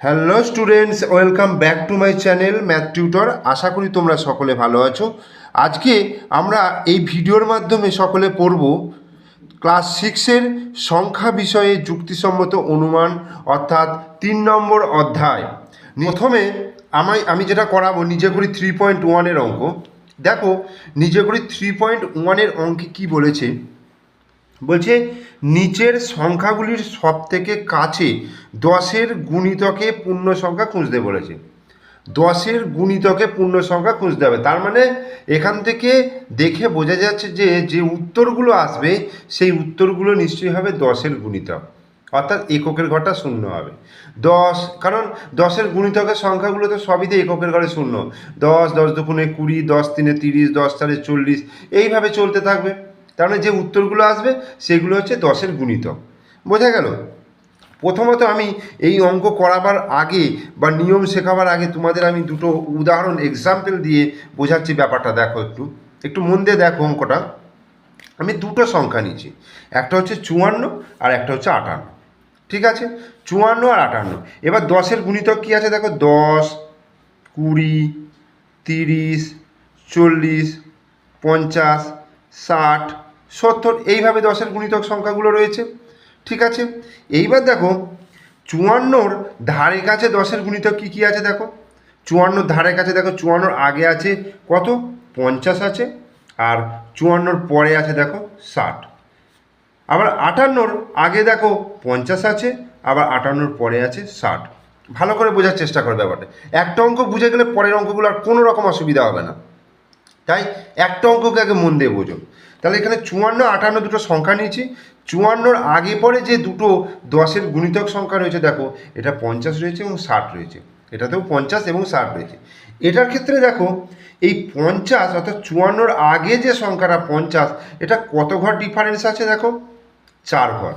Hello students welcome back to my channel math tutor আশা করি তোমরা সকলে ভালো আছো। আজকে আমরা এই ভিডিওর মাধ্যমে সকলে পড়ব ক্লাস সিক্সের সংখ্যা বিষয়ে যুক্তিসম্মত অনুমান, অর্থাৎ তিন নম্বর অধ্যায়। প্রথমে আমায় আমি যেটা করাবো নিজে করি থ্রি পয়েন্ট ওয়ানের অঙ্ক। দেখো নিজে করি থ্রি পয়েন্ট ওয়ানের অঙ্কে কী বলেছে? বলছে, নিচের সংখ্যাগুলির সব থেকে কাছে দশের গুণিতকে পূর্ণ সংখ্যা খুঁজতে বলেছে। দশের গুণিতকে পূর্ণ সংখ্যা খুঁজতে হবে। তার মানে এখান থেকে দেখে বোঝা যাচ্ছে যে যে উত্তরগুলো আসবে, সেই উত্তরগুলো নিশ্চয়ই হবে দশের গুণিতক। অর্থাৎ এককের ঘরটা শূন্য হবে। দশ, কারণ দশের গুণিতকের সংখ্যাগুলো তো সবই তো এককের ঘরে শূন্য। দশ দশ দুগুণে কুড়ি, দশ তিনে তিরিশ, দশ চারে চল্লিশ, এইভাবে চলতে থাকবে। তার মানে যে উত্তরগুলো আসবে, সেগুলো হচ্ছে দশের গুণিতক। বোঝা গেল? প্রথমত আমি এই অঙ্ক করাবার আগে বা নিয়ম শেখাবার আগে তোমাদের আমি দুটো উদাহরণ এক্সাম্পল দিয়ে বোঝাচ্ছি ব্যাপারটা, দেখো একটু। একটু মন দিয়ে দেখো অঙ্কটা। আমি দুটো সংখ্যা নিয়েছি। একটা হচ্ছে চুয়ান্ন আর একটা হচ্ছে আটান্ন। ঠিক আছে? চুয়ান্ন আর আটান্ন। এবার দশের গুণিতক কী আছে দেখো? দশ, কুড়ি, তিরিশ, চল্লিশ, পঞ্চাশ, ষাট সত্তর, এইভাবে দশের গুণিতক সংখ্যাগুলো রয়েছে। ঠিক আছে? এইবার দেখো, চুয়ান্নর ধারে কাছে দশের গুণিতক কী কী আছে দেখো? চুয়ান্নর ধারে কাছে দেখো, চুয়ান্নর আগে আছে কত? পঞ্চাশ আছে। আর চুয়ান্নর পরে আছে দেখো, ষাট। আবার আটান্নর আগে দেখো পঞ্চাশ আছে, আবার আটান্নর পরে আছে ষাট। ভালো করে বোঝার চেষ্টা করো ব্যাপারটা। একটা অঙ্ক বুঝে গেলে পরের অঙ্কগুলো আর কোনো রকম অসুবিধা হবে না। তাই একটা অঙ্ককে আগে মন দিয়ে বোঝো। তাহলে এখানে চুয়ান্ন, আটান্ন দুটো সংখ্যা নিয়েছি। চুয়ান্নর আগে পরে যে দুটো দশের গুণিতক সংখ্যা রয়েছে, দেখো, এটা পঞ্চাশ রয়েছে এবং ষাট রয়েছে। এটাতেও পঞ্চাশ এবং ষাট রয়েছে। এটার ক্ষেত্রে দেখো, এই পঞ্চাশ অর্থাৎ চুয়ান্নর আগে যে সংখ্যাটা পঞ্চাশ, এটা কত ঘর ডিফারেন্স আছে দেখো? চার ঘর।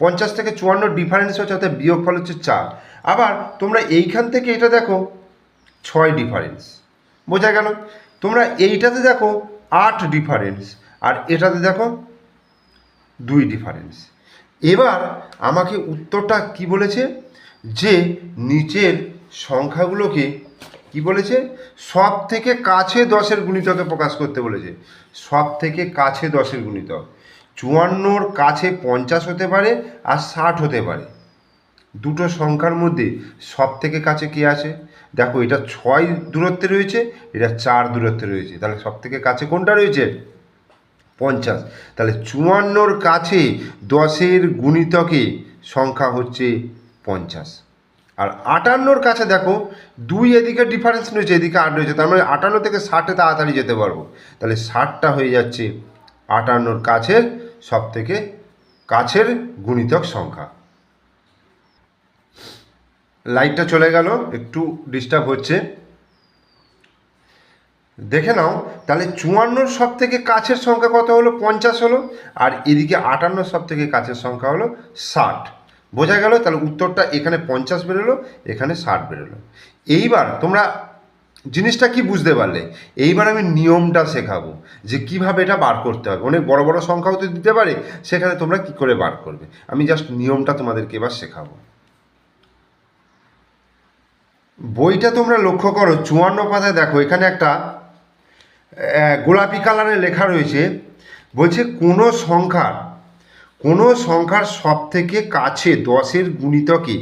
পঞ্চাশ থেকে চুয়ান্ন ডিফারেন্স হচ্ছে, অর্থাৎ বিয়োগফল হচ্ছে চার। আবার তোমরা এইখান থেকে এটা দেখো, ছয় ডিফারেন্স বোঝা গেল? তোমরা এইটাতে দেখো, আট ডিফারেন্স আর এটাতে দেখো দুই ডিফারেন্স এবার আমাকে উত্তরটা কি বলেছে? যে নিচের সংখ্যাগুলোকে কি বলেছে? সব থেকে কাছে দশের গুণিতকে প্রকাশ করতে বলেছে। সব থেকে কাছে দশের গুণিতক। চুয়ান্নর কাছে পঞ্চাশ হতে পারে আর ষাট হতে পারে। দুটো সংখ্যার মধ্যে সব থেকে কাছে কে আছে? দেখো এটা ছয় দূরত্বে রয়েছে, এটা চার দূরত্বে রয়েছে। তাহলে সব থেকে কাছে কোনটা রয়েছে? পঞ্চাশ। তাহলে চুয়ান্নর কাছে দশের গুণিতকে সংখ্যা হচ্ছে পঞ্চাশ। আর আটান্নর কাছে দেখো, দুই এদিকে ডিফারেন্স রয়েছে, এদিকে আট রয়েছে, তার মানে আটান্ন থেকে ষাটে তাড়াতাড়ি যেতে পারব। তাহলে ষাটটা হয়ে যাচ্ছে আটান্নর কাছের সব থেকে কাছের গুণিতক সংখ্যা। লাইটটা চলে গেল, একটু ডিস্টার্ব হচ্ছে। দেখে নাও, তাহলে চুয়ান্নর সব থেকে কাছের সংখ্যা কত হলো? পঞ্চাশ হলো। আর এদিকে আটান্নর সব থেকে কাছের সংখ্যা হলো ষাট। বোঝা গেল? তাহলে উত্তরটা এখানে পঞ্চাশ বেরোলো, এখানে ষাট বেরোলো। এইবার তোমরা জিনিসটা কি বুঝতে পারলে? এইবার আমি নিয়মটা শেখাবো, যে কীভাবে এটা বার করতে হবে। অনেক বড় বড় সংখ্যাও তো দিতে পারে, সেখানে তোমরা কি করে বার করবে? আমি জাস্ট নিয়মটা তোমাদেরকে এবার শেখাবো। বইটা তোমরা লক্ষ্য করো, চুয়ান্ন পাতায় দেখো, এখানে একটা গোলাপি কালারে লেখা রয়েছে, বলছে কোনো সংখ্যার কোনো সংখ্যার সব থেকে কাছে দশের গুণিতকে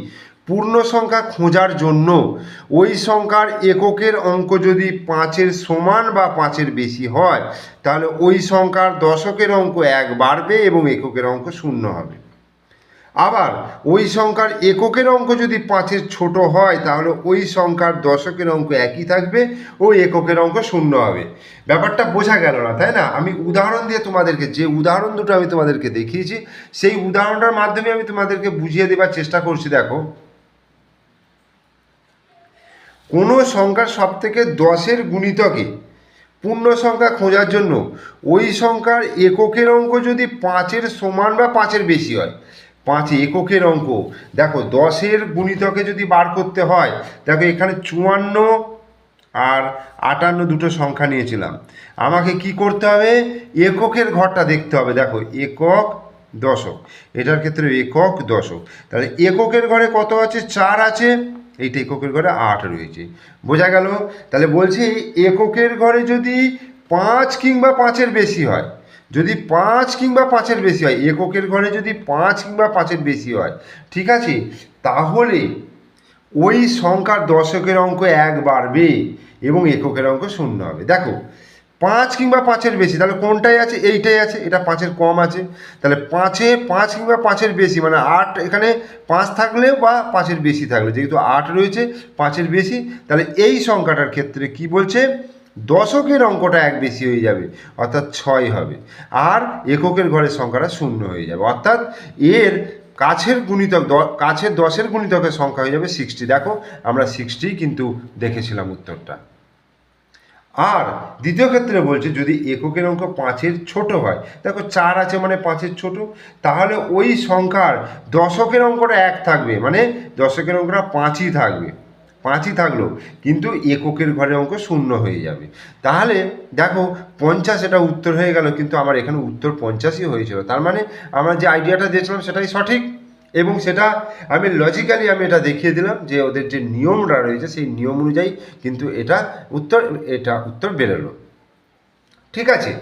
পূর্ণ সংখ্যা খোঁজার জন্য ওই সংখ্যার এককের অঙ্ক যদি পাঁচের সমান বা পাঁচের বেশি হয়, তাহলে ওই সংখ্যার দশকের অঙ্ক এক বাড়বে এবং এককের অঙ্ক শূন্য হবে। আবার ওই সংখ্যার এককের অঙ্ক যদি পাঁচের ছোট হয়, তাহলে ওই সংখ্যার দশকের অঙ্ক একই থাকবে ও এককের অঙ্ক শূন্য হবে। ব্যাপারটা বোঝা গেল না, তাই না? আমি উদাহরণ দিয়ে তোমাদেরকে, যে উদাহরণ দুটো আমি তোমাদেরকে দেখিয়েছি, সেই উদাহরণটার মাধ্যমে আমি তোমাদেরকে বুঝিয়ে দেবার চেষ্টা করছি, দেখো। কোনো সংখ্যার সব থেকে দশের গুণিতকে পূর্ণ সংখ্যা খোঁজার জন্য ওই সংখ্যার এককের অঙ্ক যদি পাঁচের সমান বা পাঁচের বেশি হয় পাঁচ এককের অঙ্ক। দেখো, দশের গুণিতকে যদি বার করতে হয়, দেখো এখানে চুয়ান্ন আর আটান্ন দুটো সংখ্যা নিয়েছিলাম। আমাকে কি করতে হবে? এককের ঘরটা দেখতে হবে। দেখো, একক, দশক। এটার ক্ষেত্রে একক, দশক। তাহলে এককের ঘরে কত আছে? চার আছে। এইটা এককের ঘরে আট রয়েছে। বোঝা গেল? তাহলে বলছি, এককের ঘরে যদি পাঁচ কিংবা পাঁচের বেশি হয় যদি পাঁচ কিংবা পাঁচের বেশি হয়, এককের ঘরে যদি পাঁচ কিংবা পাঁচের বেশি হয়, ঠিক আছে? তাহলে ওই সংখ্যার দশকের অঙ্ক এক বাড়বে এবং এককের অঙ্ক শূন্য হবে। দেখো, পাঁচ কিংবা পাঁচের বেশি, তাহলে কোনটাই আছে? এইটাই আছে, এটা পাঁচের কম আছে। তাহলে পাঁচে পাঁচ কিংবা পাঁচের বেশি মানে আট, এখানে পাঁচ থাকলে বা পাঁচের বেশি থাকলে, যেহেতু আট রয়েছে, পাঁচের বেশি, তাহলে এই সংখ্যাটার ক্ষেত্রে কি বলছে? দশকের অঙ্কটা এক বেশি হয়ে যাবে, অর্থাৎ ছয় হবে। আর এককের ঘরের সংখ্যাটা শূন্য হয়ে যাবে। অর্থাৎ এর কাছের গুণিতক কাছের দশের গুণিতকের সংখ্যা হয়ে যাবে সিক্সটি দেখো, আমরা সিক্সটি কিন্তু দেখেছিলাম উত্তরটা। আর দ্বিতীয় ক্ষেত্রে বলছে, যদি এককের অঙ্ক পাঁচের ছোট হয়, দেখো চার আছে মানে পাঁচের ছোট, তাহলে ওই সংখ্যার দশকের অঙ্কটা এক থাকবে। মানে দশকের অঙ্কটা পাঁচই থাকবে। পাঁচই থাকল, কিন্তু এককের ঘরের অঙ্ক শূন্য হয়ে যাবে। তাহলে দেখো, পঞ্চাশ এটা উত্তর হয়ে গেল, কিন্তু আমার এখানে উত্তর পঞ্চাশই হয়েছিল। তার মানে আমরা যে আইডিয়াটা দিয়েছিলাম সেটাই সঠিক, এবং সেটা আমি লজিক্যালি আমি এটা দেখিয়ে দিলাম যে ওদের যে নিয়মটা রয়েছে, সেই নিয়ম অনুযায়ী কিন্তু এটা উত্তর এটা উত্তর বেরোলো। ঠিক আছে?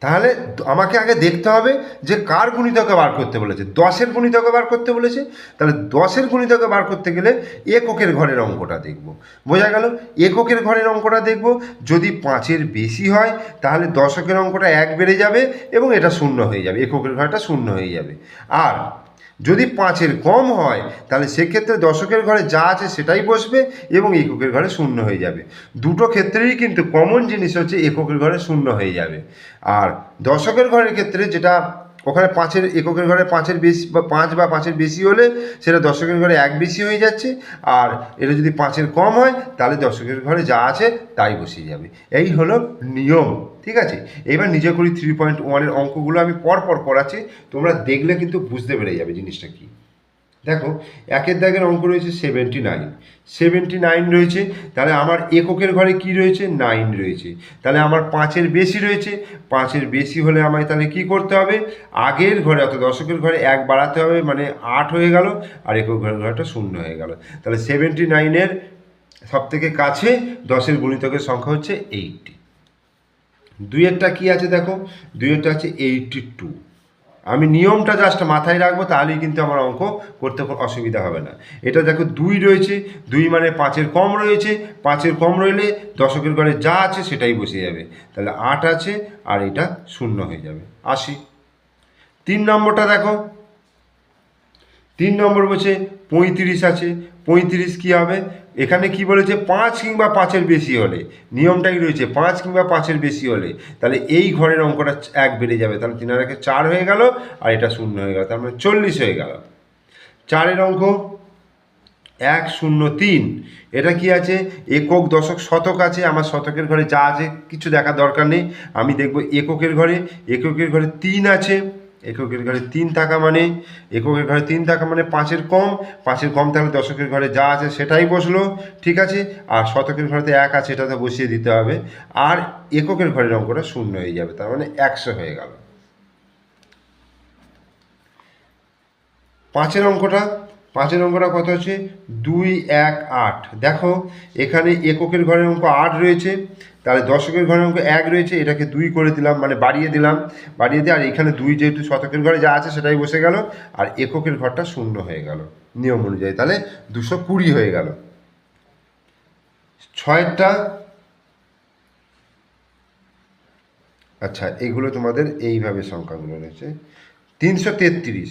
তাহলে আমাকে আগে দেখতে হবে যে কার গুণিতকে বার করতে বলেছে। দশের গুণিতকে বার করতে বলেছে। তাহলে দশের গুণিতকে বার করতে গেলে এককের ঘরের অঙ্কটা দেখব। বোঝা গেল? এককের ঘরের অঙ্কটা দেখব। যদি পাঁচের বেশি হয়, তাহলে দশকের অঙ্কটা এক বেড়ে যাবে এবং এটা শূন্য হয়ে যাবে। এককের ঘরটা শূন্য হয়ে যাবে। আর যদি পাঁচের কম হয়, তাহলে সেক্ষেত্রে দশকের ঘরে যা আছে সেটাই বসবে এবং এককের ঘরে শূন্য হয়ে যাবে। দুটো ক্ষেত্রেই কিন্তু কমন জিনিস হচ্ছে এককের ঘরে শূন্য হয়ে যাবে। আর দশকের ঘরের ক্ষেত্রে যেটা ওখানে পাঁচের এককের ঘরে পাঁচের বেশি বা পাঁচ বা পাঁচের বেশি হলে সেটা দশকের ঘরে এক বেশি হয়ে যাচ্ছে। আর এটা যদি পাঁচের কম হয়, তাহলে দশকের ঘরে যা আছে তাই বসে যাবে। এই হলো নিয়ম, ঠিক আছে? এবার নিজে করি থ্রি পয়েন্ট ওয়ানের অঙ্কগুলো আমি পর পর করাচ্ছি। তোমরা দেখলে কিন্তু বুঝতে পেরে যাবে জিনিসটা কী। দেখো, একের দাগের অঙ্ক রয়েছে সেভেন্টি নাইন সেভেন্টি নাইন রয়েছে, তাহলে আমার এককের ঘরে কি রয়েছে? নাইন রয়েছে। তাহলে আমার পাঁচের বেশি রয়েছে, পাঁচের বেশি হলে আমায় তাহলে কি করতে হবে? আগের ঘরে অর্থাৎ দশকের ঘরে এক বাড়াতে হবে মানে আট হয়ে গেল, আর একক ঘরের ঘরটা শূন্য হয়ে গেল। তাহলে সেভেন্টি নাইনের সব থেকে কাছে দশের গুণিতকের সংখ্যা হচ্ছে এইটটি দুইয়েরটা কি আছে দেখো? দুইয়েরটা আছে এইটটি টু আমি নিয়মটা জাস্ট মাথায় রাখব, তাহলেই কিন্তু আমার অঙ্ক করতে অসুবিধা হবে না। এটা দেখো দুই রয়েছে, দুই মানে পাঁচের কম রয়েছে, পাঁচের কম রইলে দশকের ঘরে যা আছে সেটাই বসে যাবে। তাহলে আট আছে, আর এটা শূন্য হয়ে যাবে। আশি। তিন নম্বরটা দেখো। তিন নম্বর বলছে পঁয়ত্রিশ আছে, পঁয়ত্রিশ কী হবে? এখানে কি বলেছে? পাঁচ কিংবা পাঁচের বেশি হলে। নিয়মটাই রয়েছে, পাঁচ কিংবা পাঁচের বেশি হলে। তাহলে এই ঘরের অঙ্কটা এক বেড়ে যাবে। তাহলে তিন আর একে চার হয়ে গেল আর এটা শূন্য হয়ে গেল। তার মানে চল্লিশ হয়ে গেল। চারের অঙ্ক, এক, শূন্য, তিন। এটা কি আছে? একক, দশক, শতক আছে। আমার শতকের ঘরে যা আছে, কিছু দেখার দরকার নেই। আমি দেখব এককের ঘরে। এককের ঘরে তিন আছে। এককের ঘরে তিন থাকা মানে এককের ঘরে তিন থাকা মানে পাঁচের কম পাঁচের কম থাকলে দশকের ঘরে যা আছে সেটাই বসল, ঠিক আছে? আর শতকের ঘরেতে এক আছে এটাতে বসিয়ে দিতে হবে। আর এককের ঘরের অঙ্কটা শূন্য হয়ে যাবে, তার মানে একশো হয়ে গেল। পাঁচের অঙ্কটা পাঁচের অঙ্কটা কত হচ্ছে? দুই, এক, আট। দেখো, এখানে এককের ঘরের অঙ্ক আট রয়েছে তাহলে দশকের ঘরের অঙ্ক এক রয়েছে, এটাকে দুই করে দিলাম মানে বাড়িয়ে দিলাম, বাড়িয়ে দিয়ে আর এখানে দুই যেহেতু শতকের ঘরে যা আছে সেটাই বসে গেল, আর এককের ঘরটা শূন্য হয়ে গেল, নিয়ম অনুযায়ী, তাহলে দুশো কুড়ি হয়ে গেল। ছয়টা আচ্ছা এগুলো তোমাদের এইভাবে সংখ্যাগুলো রয়েছে। তিনশো তেত্রিশ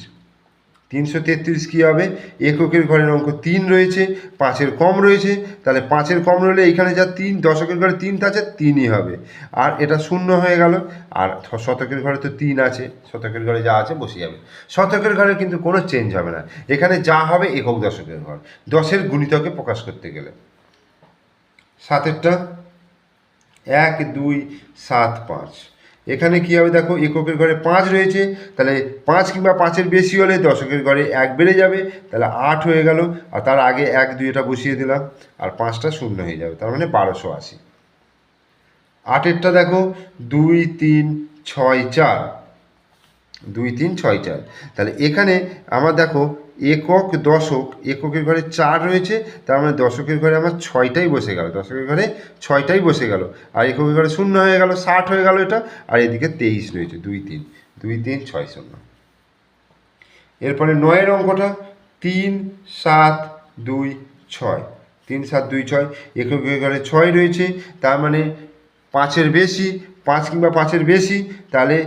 তিনশো তেত্রিশ কী হবে? এককের ঘরের অঙ্ক তিন রয়েছে, পাঁচের কম রয়েছে, তাহলে পাঁচের কম রইলে এইখানে যা তিন, দশকের ঘরে তিনটা আছে, তিনই হবে। আর এটা শূন্য হয়ে গেল, আর শতকের ঘরে তো তিন আছে, শতকের ঘরে যা আছে বসে যাবে। শতকের ঘরে কিন্তু কোনো চেঞ্জ হবে না। এখানে যা হবে একক দশকের ঘর, দশের গুণিতকে প্রকাশ করতে গেলে। সাতেরটা, এক, দুই, সাত, পাঁচ। এখানে কী হবে? দেখো, এককের ঘরে পাঁচ রয়েছে। তাহলে পাঁচ কিংবা পাঁচের বেশি হলে দশকের ঘরে এক বেড়ে যাবে। তাহলে আট হয়ে গেল। আর তার আগে এক, দুই এটা বসিয়ে দিলাম। আর পাঁচটা শূন্য হয়ে যাবে। তার মানে বারোশো আশি। আটেরটা দেখো, দুই, তিন, ছয়, চার। দুই, তিন, ছয়, চার। তাহলে এখানে আমার দেখো একক দশক, এককের ঘরে চার রয়েছে, তার মানে দশকের ঘরে আমার ছয়টাই বসে গেল, দশকের ঘরে ছয়টাই বসে গেল, আর এককের ঘরে শূন্য হয়ে গেল, ষাট হয়ে গেল এটা, আর এদিকে তেইশ রয়েছে, দুই তিন দুই তিন, ছয় শূন্য। এরপরে নয়ের অঙ্কটা, তিন, সাত, দুই, ছয়, তিন, সাত, দুই, ছয়, এককের ঘরে ছয় রয়েছে, তার মানে পাঁচের বেশি, পাঁচ কিংবা পাঁচের বেশি, তাহলে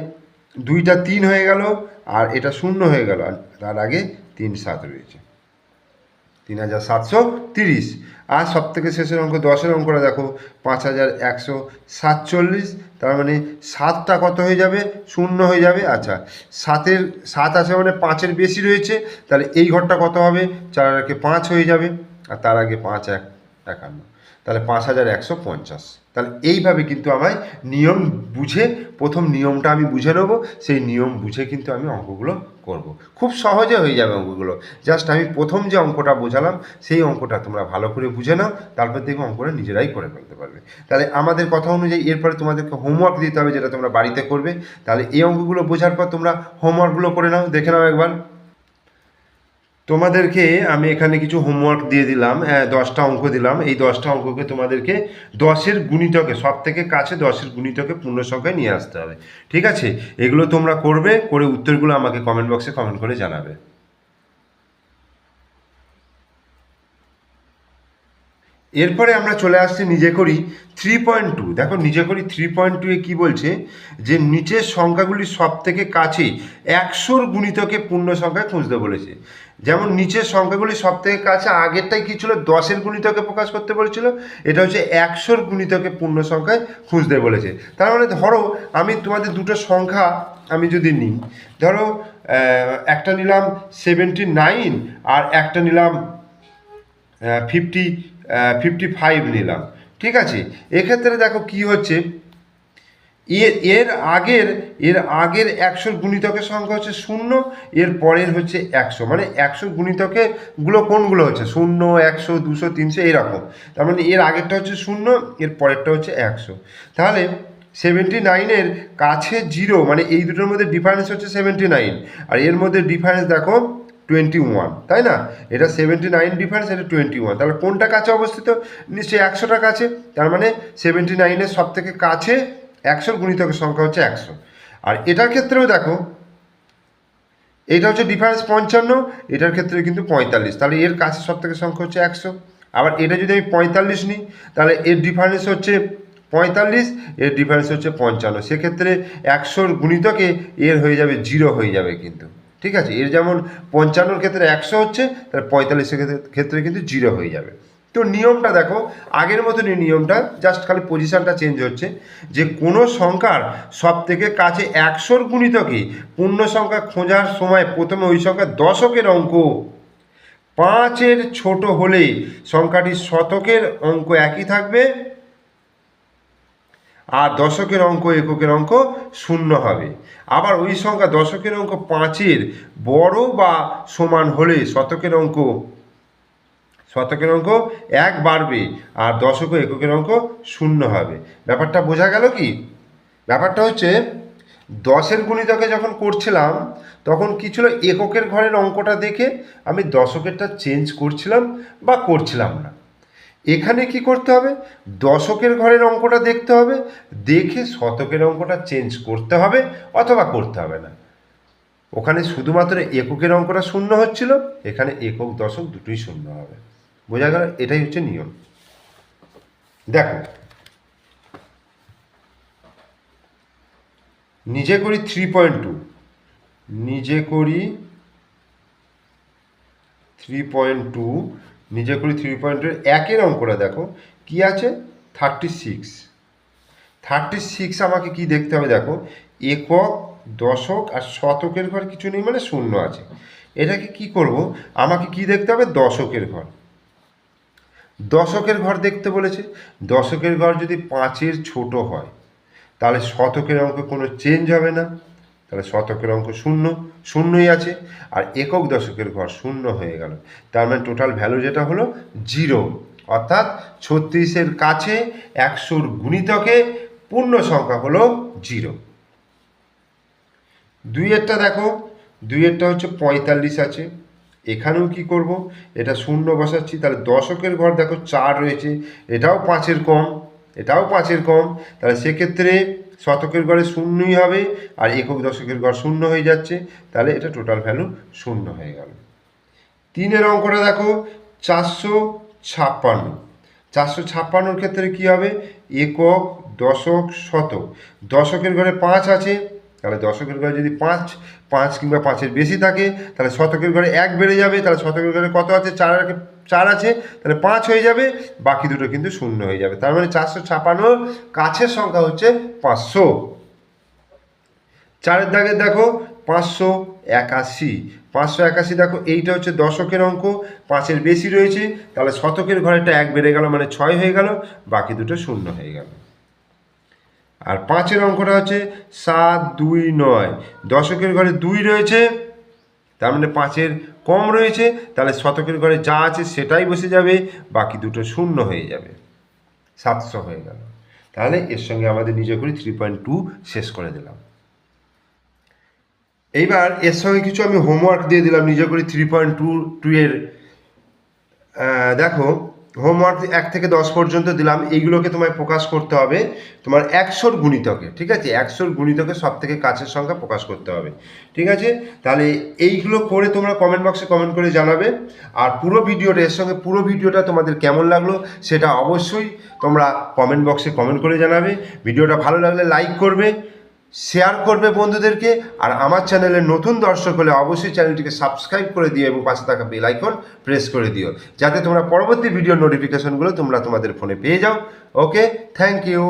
দুইটা তিন হয়ে গেল, আর এটা শূন্য হয়ে গেল, আর তার আগে তিন সাত রয়েছে। তিন হাজার সাতশো তিরিশ। আর সব থেকে শেষের অঙ্ক, দশের অঙ্কটা দেখো, পাঁচ হাজার একশো সাতচল্লিশ। তার মানে সাতটা কত হয়ে যাবে? শূন্য হয়ে যাবে। আচ্ছা সাতের, সাত আছে মানে পাঁচের বেশি রয়েছে। তাহলে এই ঘরটা কত হবে? চার আগে পাঁচ হয়ে যাবে। আর তার আগে পাঁচ এক, একান্ন। তাহলে পাঁচ হাজার একশো পঞ্চাশ। তাহলে এইভাবে কিন্তু আমায় নিয়ম বুঝে, প্রথম নিয়মটা আমি বুঝে নেব, সেই নিয়ম বুঝে কিন্তু আমি অঙ্কগুলো করব। খুব সহজে হয়ে যাবে অঙ্কগুলো। জাস্ট আমি প্রথম যে অঙ্কটা বোঝালাম, সেই অঙ্কটা তোমরা ভালো করে বুঝে নাও, তারপর দেখবে অঙ্কটা নিজেরাই করে ফেলতে পারবে। তাহলে আমাদের কথা অনুযায়ী এরপরে তোমাদেরকে হোমওয়ার্ক দিতে হবে যেটা তোমরা বাড়িতে করবে। তাহলে এই অঙ্কগুলো বোঝার পর তোমরা হোমওয়ার্কগুলো করে নাও, দেখে নাও একবার। তোমাদেরকে আমি এখানে কিছু হোমওয়ার্ক দিয়ে দিলাম দশটা অঙ্ক দিলাম। এই দশটা অঙ্ককে তোমাদেরকে দশের গুণিতকে সব থেকে কাছে দশের গুণিতকে পূর্ণ সংখ্যায় নিয়ে আসতে হবে। ঠিক আছে? এগুলো তোমরা করবে, করে উত্তরগুলো আমাকে কমেন্ট বক্সে কমেন্ট করে জানাবে। এরপরে আমরা চলে আসছি নিজে করি থ্রি পয়েন্ট টু দেখো নিজে করি থ্রি পয়েন্ট টু এ কী বলছে? যে নিচের সংখ্যাগুলি সব থেকে কাছে একশোর গুণিতকে পূর্ণ সংখ্যায় খুঁজতে বলেছে। যেমন নিচের সংখ্যাগুলি সব থেকে কাছে, আগেরটাই কী ছিল? দশের গুণিতকে প্রকাশ করতে বলেছিল। এটা হচ্ছে একশোর গুণিতকে পূর্ণ সংখ্যায় খুঁজতে বলেছে। তার মানে ধরো, আমি তোমাদের দুটো সংখ্যা আমি যদি নিই, ধরো একটা নিলাম সেভেন্টি নাইন আর একটা নিলাম ফিফটি ফিফটি ফাইভ নিলাম। ঠিক আছে? এক্ষেত্রে দেখো কি হচ্ছে? এর এর আগের এর আগের একশোর গুণিতকের সংখ্যা হচ্ছে শূন্য, এর পরের হচ্ছে একশো। মানে একশো গুণিতকে গুলো কোনগুলো হচ্ছে? শূন্য, একশো, দুশো, তিনশো, এরকম। তার মানে এর আগেরটা হচ্ছে শূন্য, এর পরেরটা হচ্ছে একশো। তাহলে সেভেন্টি নাইনের কাছে জিরো মানে এই দুটোর মধ্যে ডিফারেন্স হচ্ছে সেভেন্টি নাইন আর এর মধ্যে ডিফারেন্স দেখো টোয়েন্টি ওয়ান তাই না? এটা সেভেন্টি নাইন ডিফারেন্স এটা টোয়েন্টি ওয়ান তাহলে কোনটা কাছে অবস্থিত? নিশ্চয়ই একশোটা কাছে। তার মানে সেভেন্টি নাইনের সব থেকে কাছে একশোর গুণিতকের সংখ্যা হচ্ছে একশো। আর এটার ক্ষেত্রেও দেখো, এটা হচ্ছে ডিফারেন্স পঞ্চান্ন, এটার ক্ষেত্রে কিন্তু পঁয়তাল্লিশ। তাহলে এর কাছে সব থেকে সংখ্যা হচ্ছে একশো। আবার এটা যদি আমি পঁয়তাল্লিশ নিই, তাহলে এর ডিফারেন্স হচ্ছে পঁয়তাল্লিশ, এর ডিফারেন্স হচ্ছে পঞ্চান্ন। সেক্ষেত্রে একশোর গুণিতকে এর হয়ে যাবে জিরো হয়ে যাবে কিন্তু। ঠিক আছে? এর যেমন পঞ্চান্নর ক্ষেত্রে একশো হচ্ছে, তাহলে পঁয়তাল্লিশের ক্ষেত্রে কিন্তু জিরো হয়ে যাবে। তো নিয়মটা দেখো, আগের মতনই নিয়মটা জাস্ট খালি পজিশানটা চেঞ্জ হচ্ছে, যে কোনো সংখ্যার সব থেকে কাছে একশোর গুণিতকে পূর্ণ সংখ্যা খোঁজার সময় প্রথমে ওই সংখ্যা দশকের অঙ্ক। পাঁচের ছোট হলে সংখ্যাটি শতকের অঙ্ক একই থাকবে, আর দশকের অঙ্ক এককের অঙ্ক শূন্য হবে। আবার ওই সংখ্যা দশকের অঙ্ক পাঁচের বড় বা সমান হলে শতকের অঙ্ক শতকের অঙ্ক এক বাড়বে আর দশক এককের অঙ্ক শূন্য হবে। ব্যাপারটা বোঝা গেল কি? ব্যাপারটা হচ্ছে, দশের গুণিতকে যখন করছিলাম, তখন কি ছিল? এককের ঘরের অঙ্কটা দেখে আমি দশকেরটা চেঞ্জ করছিলাম বা করছিলাম না। এখানে কি করতে হবে? দশকের ঘরের অঙ্কটা দেখতে হবে, দেখে শতকের অঙ্কটা চেঞ্জ করতে হবে অথবা করতে হবে না। ওখানে শুধুমাত্র এককের অঙ্কটা শূন্য হচ্ছিল, এখানে একক দশক দুটোই শূন্য হবে। বোঝা গেল এটাই হচ্ছে নিয়ম। দেখো, নিজে করি থ্রি পয়েন্ট টু নিজে করি থ্রি পয়েন্ট টু নিজে করি থ্রি পয়েন্ট টু একের অঙ্কটা দেখো, কি আছে? থার্টি সিক্স থার্টি সিক্স আমাকে কি দেখতে হবে দেখো? একক, দশক আর শতকের ঘর কিছু নেই মানে শূন্য আছে। এটাকে কি করব? আমাকে কি দেখতে হবে? দশকের ঘর। দশকের ঘর দেখতে বলেছে। দশকের ঘর যদি পাঁচের ছোট হয়, তাহলে শতকের অঙ্ক কোনো চেঞ্জ হবে না। তাহলে শতকের অঙ্ক শূন্য, শূন্যই আছে। আর একক দশকের ঘর শূন্য হয়ে গেল। তার মানে টোটাল ভ্যালু যেটা হলো জিরো অর্থাৎ ছত্রিশের কাছে একশোর গুণিতকে পূর্ণ সংখ্যা হলো জিরো দুইয়েরটা দেখো। দুইয়েরটা হচ্ছে পঁয়তাল্লিশ আছে। এখানেও কি করব? এটা শূন্য বসাচ্ছি, তাহলে দশকের ঘর দেখো চার রয়েছে, এটাও পাঁচের কম, এটাও পাঁচের কম, তাহলে সেক্ষেত্রে শতকের ঘরে শূন্যই হবে আর একক দশকের ঘর শূন্য হয়ে যাচ্ছে, তাহলে এটা টোটাল ভ্যালু শূন্য হয়ে গেল। তিনের অঙ্কটা দেখো, চারশো ছাপ্পান্ন, চারশো ছাপ্পান্নর ক্ষেত্রে কী হবে? একক, দশক, শতক, দশকের ঘরে পাঁচ আছে তাহলে দশকের ঘরে যদি পাঁচ পাঁচ কিংবা পাঁচের বেশি থাকে, তাহলে শতকের ঘরে এক বেড়ে যাবে, তাহলে শতকের ঘরে কত আছে? চার চার আছে, তাহলে পাঁচ হয়ে যাবে, বাকি দুটো কিন্তু শূন্য হয়ে যাবে। তার মানে চারশো ছাপ্পান্নর কাছের সংখ্যা হচ্ছে পাঁচশো। চারের দাগে দেখো, পাঁচশো একাশি। পাঁচশো একাশি দেখো, এইটা হচ্ছে দশকের অঙ্ক, পাঁচের বেশি রয়েছে, তাহলে শতকের ঘরেটা এক বেড়ে গেল মানে ছয় হয়ে গেল, বাকি দুটো শূন্য হয়ে গেল। আর পাঁচের অঙ্কটা হচ্ছে সাত, দুই, নয়। দশকের ঘরে দুই রয়েছে, তার মানে পাঁচের কম রয়েছে, তাহলে শতকের ঘরে যা আছে সেটাই বসে যাবে, বাকি দুটো শূন্য হয়ে যাবে। সাতশো হয়ে গেল। তাহলে এর সঙ্গে আমাদের নিজে করি থ্রি পয়েন্ট টু শেষ করে দিলাম। এইবার এর সঙ্গে কিছু আমি হোমওয়ার্ক দিয়ে দিলাম, নিজে করি থ্রি পয়েন্ট টু টু এর। দেখো হোমওয়ার্ক এক থেকে দশ পর্যন্ত দিলাম, এইগুলোকে তোমায় প্রকাশ করতে হবে তোমার একশোর গুণিতকে, ঠিক আছে? একশোর গুণিতকে সব থেকে কাছের সংখ্যা প্রকাশ করতে হবে, ঠিক আছে? তাহলে এইগুলো করে তোমরা কমেন্ট বক্সে কমেন্ট করে জানাবে, আর পুরো ভিডিওটা, এর সঙ্গে পুরো ভিডিওটা তোমাদের কেমন লাগল সেটা অবশ্যই তোমরা কমেন্ট বক্সে কমেন্ট করে জানাবে, ভিডিওটা ভালো লাগলে লাইক করবে শেয়ার করবে বন্ধুদেরকে। আর আমার চ্যানেলের নতুন দর্শক হলে অবশ্যই চ্যানেলটিকে সাবস্ক্রাইব করে দিও এবং পাশে থাকা বেল আইকন প্রেস করে দিও। যাতে তোমরা পরবর্তী ভিডিও নোটিফিকেশনগুলো তোমরা তোমাদের ফোনে পেয়ে যাও। Okay thank you